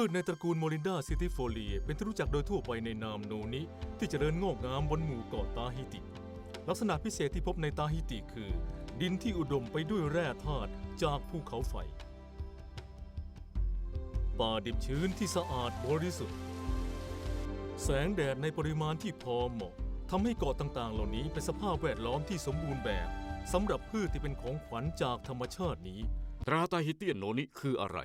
พืชในตระกูลโมลินดาซิติโฟเลียเป็นที่รู้จักโดยทั่วไปในนามโนนิที่จเจริญงอกงามบนหมู่เกาะตาฮิติ ลักษณะพิเศษที่พบในตาฮิติคือ ดินที่อุดมไปด้วยแร่ธาตุจากภูเขาไฟ ป่าดิบชื้นที่สะอาดบริสุทธิ์ แสงแดดในปริมาณที่พอเหมาะทำให้เกาะต่างๆ เหล่านี้เป็นสภาพแวดล้อมที่สมบูรณ์แบบสำหรับพืชที่เป็นของขวัญจากธรรมชาตินี้ ตราตาฮิเตียนโนนิคืออะไร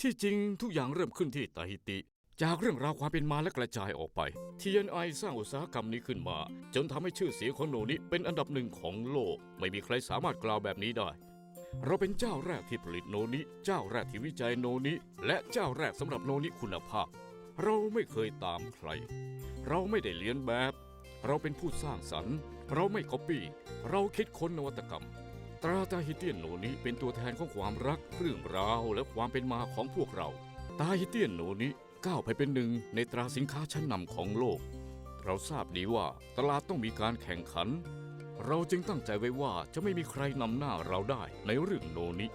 ที่จริงทุกอย่างเริ่มขึ้นที่ตาฮิติ จากเรื่องราวความเป็นมาและกระจายออกไป TNI สร้างอุตสาหกรรมนี้ขึ้นมา จนทำให้ชื่อเสียงของโนนิเป็นอันดับหนึ่งของโลก ไม่มีใครสามารถกล่าวแบบนี้ได้ เราเป็นเจ้าแรกที่ผลิตโนนิ เจ้าแรกที่วิจัยโนนิ และเจ้าแรกสำหรับโนนิคุณภาพ เราไม่เคยตามใคร เราไม่ได้เลียนแบบ เราเป็นผู้สร้างสรรค์ เราไม่ก๊อปปี้ เราคิดค้นนวัตกรรม ตราตาฮิเตียนโนนี้เป็นตัวแทนของความรักเรื่องราวและความเป็นมาของพวกเรา ตาฮิเตียนโนนี้ก้าวไปเป็นหนึ่งในตราสินค้าชั้นนำของโลก เราทราบดีว่าตลาดต้องมีการแข่งขัน เราจึงตั้งใจไว้ว่าจะไม่มีใครนำหน้าเราได้ในเรื่องโนนี้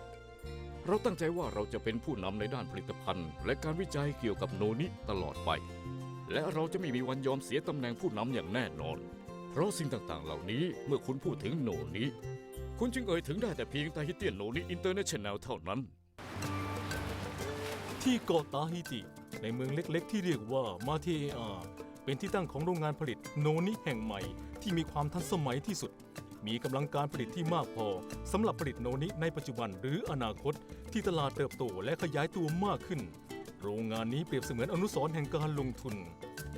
เราตั้งใจว่าเราจะเป็นผู้นำในด้านผลิตภัณฑ์ และการวิจัยเกี่ยวกับโนนี้ตลอดไป และเราจะไม่มีวันยอมเสียตำแหน่งผู้นำอย่างแน่นอน เพราะสิ่งต่างๆ เหล่านี้เมื่อคุณพูดถึงโนนี้ คุณจึงเอ่ยถึงได้แต่เพียงตาฮิเตียนโนนี้อินเตอร์เนชั่นแนลเท่านั้น ที่เกาะตาฮิติในเมืองเล็กๆ ที่เรียกว่ามาเทเออาเป็นที่ตั้งของโรงงานผลิตโนนิแห่งใหม่ที่มีความทันสมัยที่สุด มีกำลังการผลิตที่มากพอสำหรับผลิตโนนิในปัจจุบันหรืออนาคต ที่ตลาดเติบโตและขยายตัวมากขึ้น โรงงานนี้เปรียบเสมือนอนุสรณ์แห่งการลงทุน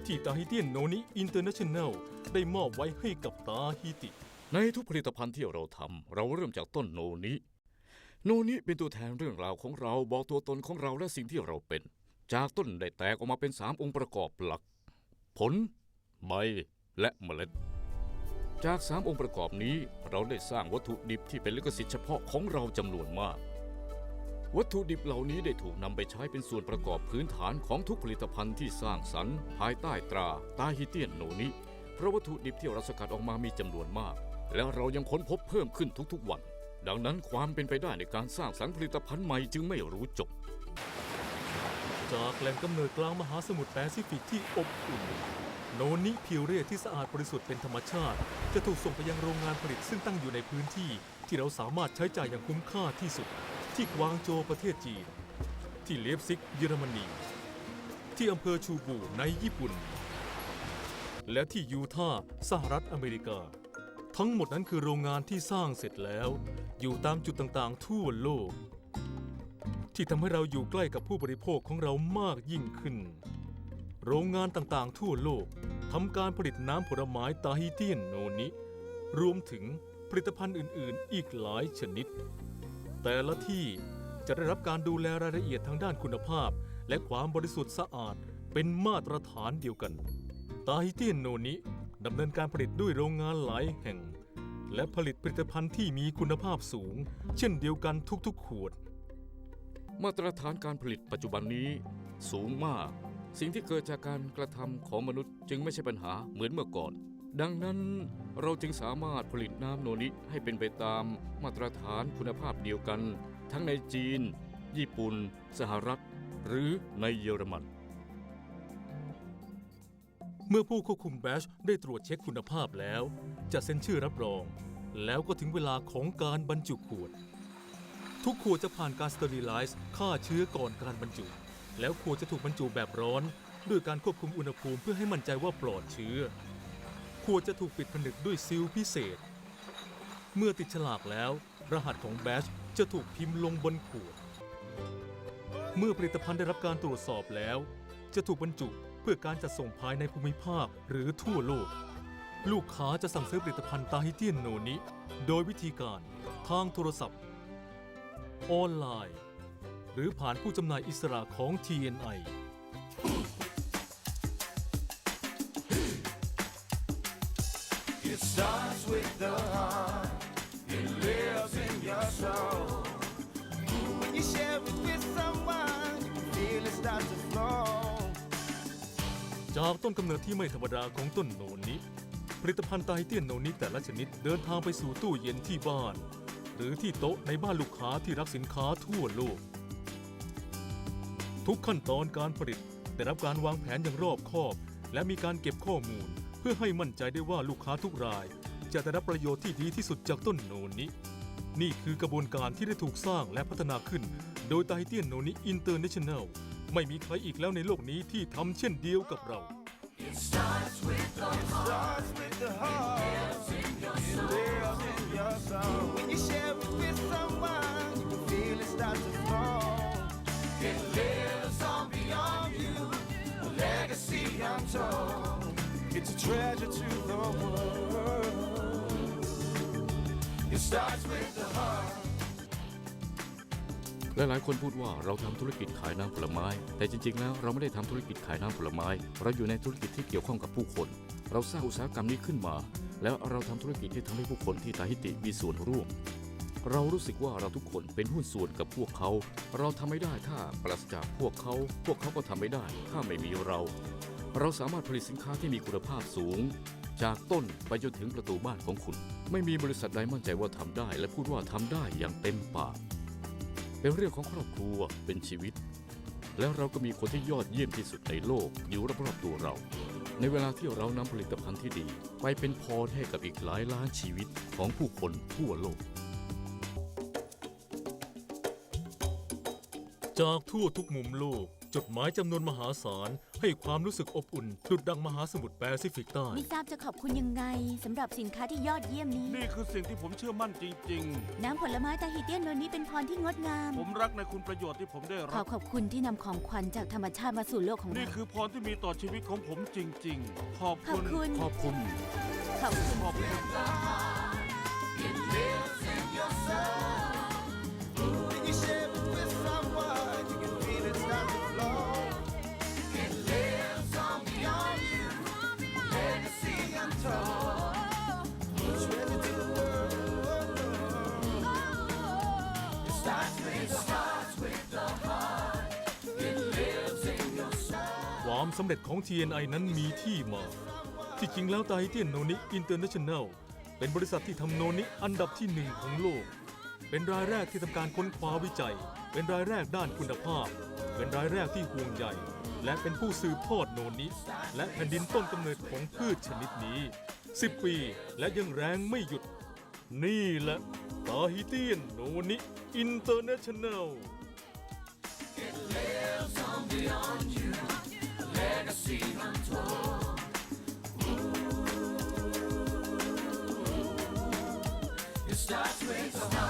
ที่ตาฮิเตียนโนนิอินเตอร์เนชั่นแนลได้มอบไว้ให้กับตาฮิติ ในทุกผลิตภัณฑ์ที่เราทำเราเริ่มจากต้นโนนี้ โนนี้เป็นตัวแทนเรื่องราวของเราบอกตัวตนของเราและสิ่งที่เราเป็น จากต้นได้แตกออกมาเป็นสามองค์ประกอบหลัก ผล ใบ และเมล็ด จากสามองค์ประกอบนี้เราได้สร้างวัตถุดิบที่เป็นลิขสิทธิ์เฉพาะของเราจำนวนมาก วัตถุดิบเหล่านี้ได้ถูกนำไปใช้เป็นส่วนประกอบพื้นฐานของทุกผลิตภัณฑ์ที่สร้างสรรค์ ภายใต้ตราตาฮิเตียนโนนี้เพราะวัตถุดิบที่เราสกัดออกมามีจำนวนมาก และเรายังค้นพบเพิ่มขึ้นทุกๆวัน ดังนั้นความเป็นไปได้ในการสร้างสรรค์ผลิตภัณฑ์ใหม่จึงไม่รู้จบ จากแหล่งกำเนิดกลางมหาสมุทรแปซิฟิกที่อบอุ่น โนนิพิวเรียที่สะอาดบริสุทธิ์เป็นธรรมชาติ จะถูกส่งไปยังโรงงานผลิตซึ่งตั้งอยู่ในพื้นที่ ที่เราสามารถใช้จ่ายอย่างคุ้มค่าที่สุด ที่กวางโจวประเทศจีน ที่เลฟซิกเยอรมนี ที่อำเภอชูบูในญี่ปุ่น และที่ยูทาห์สหรัฐอเมริกา ทั้งหมดนั้นคือโรงงานที่สร้างเสร็จแล้ว อยู่ตามจุดต่างๆ ทั่วโลก ที่ทำให้เราอยู่ใกล้กับผู้บริโภคของเรามากยิ่งขึ้น โรงงานต่างๆ ทั่วโลกทำการผลิตน้ำผลไม้ตาฮิเตียนโนนิ รวมถึงผลิตภัณฑ์อื่นๆ อีกหลายชนิด แต่ละที่จะได้รับการดูแลรายละเอียดทางด้านคุณภาพ และความบริสุทธิ์สะอาดเป็นมาตรฐานเดียวกัน ตาฮิเตียนโนนิ ดำเนินการผลิตด้วยโรงงานหลายแห่ง และผลิตผลิตภัณฑ์ที่มีคุณภาพสูง เช่นเดียวกันทุกๆ ขวด มาตรฐานการผลิตปัจจุบันนี้ สูงมาก สิ่งที่เกิดจากการกระทำของมนุษย์จึงไม่ใช่ปัญหาเหมือนเมื่อก่อน ดังนั้นเราจึงสามารถผลิตน้ำโนนิให้เป็นไปตามมาตรฐานคุณภาพเดียวกัน ทั้งในจีน ญี่ปุ่น สหรัฐ หรือในเยอรมัน เมื่อผู้ควบคุมแบชได้ตรวจเช็คคุณภาพแล้ว จะเซ็นชื่อรับรอง แล้วก็ถึงเวลาของการบรรจุขวด ทุกขวดจะผ่านการสเตอริไลซ์ฆ่าเชื้อก่อนการบรรจุ แล้วขวดจะถูกบรรจุแบบร้อน ด้วยการควบคุมอุณหภูมิเพื่อให้มั่นใจว่าปลอดเชื้อ ขวดจะถูกปิดผนึกด้วยซีลพิเศษ เมื่อติดฉลากแล้ว รหัสของแบชจะถูกพิมพ์ลงบนขวด เมื่อผลิตภัณฑ์ได้รับการตรวจสอบแล้ว จะถูกบรรจุ เพื่อการจัดส่งภายในภูมิภาคหรือทั่วโลก ลูกค้าจะสั่งซื้อผลิตภัณฑ์ตาฮิเตียนโนนิโดยวิธีการทางโทรศัพท์ ออนไลน์ หรือผ่านผู้จำหน่ายอิสระของ TNI It จากต้นกำเนิดที่ไม่ธรรมดาของต้นโนนิผลิตภัณฑ์ไตเตียนโนนิแต่ละชนิดเดินทางไปสู่ตู้เย็นที่บ้าน หรือที่โต๊ะในบ้านลูกค้าที่รักสินค้าทั่วโลก ทุกขั้นตอนการผลิตได้รับการวางแผนอย่างรอบคอบ และมีการเก็บข้อมูล เพื่อให้มั่นใจได้ว่าลูกค้าทุกราย จะได้รับประโยชน์ที่ดีที่สุดจากต้นโนนินี่คือกระบวนการที่ได้ถูกสร้างและพัฒนาขึ้น โดยไตเตียนโนนิอินเตอร์เนชั่นแนล ไม่มีใครอีกแล้วในโลกนี้ที่ทำเช่นเดียวกับเรา starts with the heart. It lives in your soul. When you share it with someone, you can feel it start to flow. It lives on beyond you, a legacy untold. It's a treasure to the world. It starts with the heart. หลายๆ คนพูดว่าเราทำธุรกิจขายน้ำผลไม้ แต่จริง ๆ แล้วเราไม่ได้ทำธุรกิจขายน้ำผลไม้ เราอยู่ในธุรกิจที่เกี่ยวข้องกับผู้คน เราสร้างอุตสาหกรรมนี้ขึ้นมา แล้วเราทำธุรกิจที่ทำให้ผู้คนที่ตาฮิติมีส่วนร่วม เรารู้สึกว่าเราทุกคนเป็นหุ้นส่วนกับพวกเขา เราทำไม่ได้ถ้าปราศจากพวกเขา พวกเขาก็ทำไม่ได้ ถ้าไม่มีเรา เราสามารถผลิตสินค้าที่มีคุณภาพสูง จากต้นไปจนถึงประตูบ้านของคุณ ไม่มีบริษัทใดมั่นใจว่าทำได้ และพูดว่าทำได้อย่างเต็มปาก เป็นเรื่องของครอบครัวเป็นชีวิต แล้วเราก็มีคนที่ยอดเยี่ยมที่สุดในโลกอยู่รอบๆตัวเรา ในเวลาที่เรานำผลิตภัณฑ์ที่ดี ไปเป็นพรให้กับอีกหลายล้านชีวิตของผู้คนทั่วโลก จากทั่วทุกมุมโลก จดหมายจำนวนมหาศาล ให้ความรู้สึกอบอุ่นดุดดังมหาสมุทรแปซิฟิกใต้ ไม่ทราบจะขอบคุณยังไงสำหรับสินค้าที่ยอดเยี่ยมนี้ นี่คือสิ่งที่ผมเชื่อมั่นจริง น้ำผลไม้ตาฮิเตียนโนนี้เป็นพรที่งดงาม ๆ ผมรักในคุณประโยชน์ที่ผมได้ขรัอบ ขอบคุณที่นำของขวัญจากธรรมชาติมาสู่โลกของนี่เราคือพรที่มีต่อชีวิตของผมจริง ๆ ขอบขอบคุณ คุณ ขอบคุณ ขอบคุณ ขอบคุณ ความสำเร็จของ TNI นั้นมีที่มา ที่จริงแล้วไตเตียนโนนิอินเตอร์เนชั่นแนลเป็นบริษัทที่ทำโนนิอันดับที่หนึ่งของโลก เป็นรายแรกที่ทำการค้นคว้าวิจัย เป็นรายแรกด้านคุณภาพ เป็นรายแรกที่ห่วงใยและเป็นผู้สืบทอดโนนิและแผ่นดินต้นกำเนิดของพืชชนิดนี้ 10 ปีและยังแรงไม่หยุด นี่แหละตาฮิเตียนโนนิ อินเตอร์เนชั่นแนล It starts with